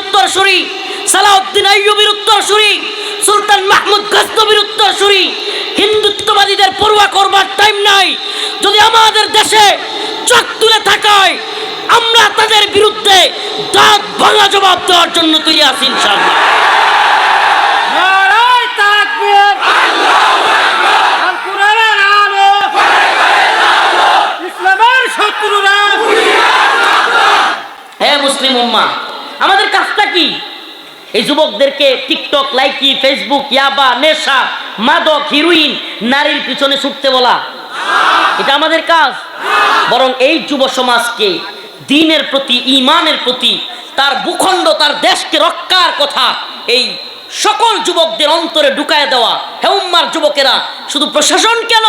উত্তরসূরি, সালাউদ্দিন আইয়ুবের উত্তরসূরি, সুলতান মাহমুদ গজনবীর উত্তরসূরি। হিন্দুত্ববাদীদের পড়ুয়া করবার টাইম নাই। যদি আমাদের দেশে চোখ তুলে থাকায়, আমরা তাদের বিরুদ্ধে দাঁত ভাঙা জবাব দেওয়ার জন্য তৈরি আছি ইনশাআল্লাহ। মুসলিম উম্মা। আমাদের কাজটা কি? এই যুবকদেরকে টিকটক, লাইকি, ফেসবুক, ইয়াবা, নেশা, মাদক, হিরোইন, নারীর পিছনে ছুটতে বলা। এটা আমাদের কাজ। বরং এই যুব সমাজকে, দিনের প্রতি, ইমানের প্রতি, তার ভূখণ্ড, তার দেশকে রক্ষার কথা, এই সকল যুবকদের অন্তরে ঢুকায় দেওয়া। হেউম্মার যুবকেরা, শুধু প্রশাসন কেন?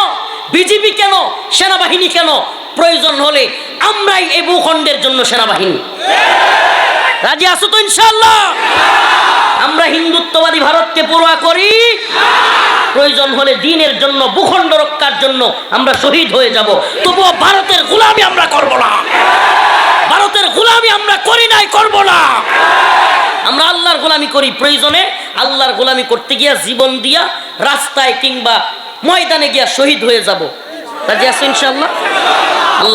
বিজিবি কেন? সেনাবাহিনী কেন? প্রয়োজন হলে আমরাই এই ভূখণ্ডের জন্য সেনাবাহিনী। রাজি আসো তো ইনশাল্লাহ আমরা হিন্দুত্ববাদী ভারতকে পড়ুয়া করি। প্রয়োজন হলে দিনের জন্য, ভূখণ্ড রক্ষার জন্য আমরা শহীদ হয়ে যাব। তবুও ভারতের গোলামি আমরা করব না। ভারতের গোলামি আমরা করি নাই, করব না। আমরা আল্লাহর গোলামি করি প্রয়োজনে। আল্লাহর গোলামি করতে গিয়া জীবন দিয়া রাস্তায় কিংবা ময়দানে গিয়া শহীদ হয়ে যাব। রাজি আছো ইনশাল্লাহ আল্লাহ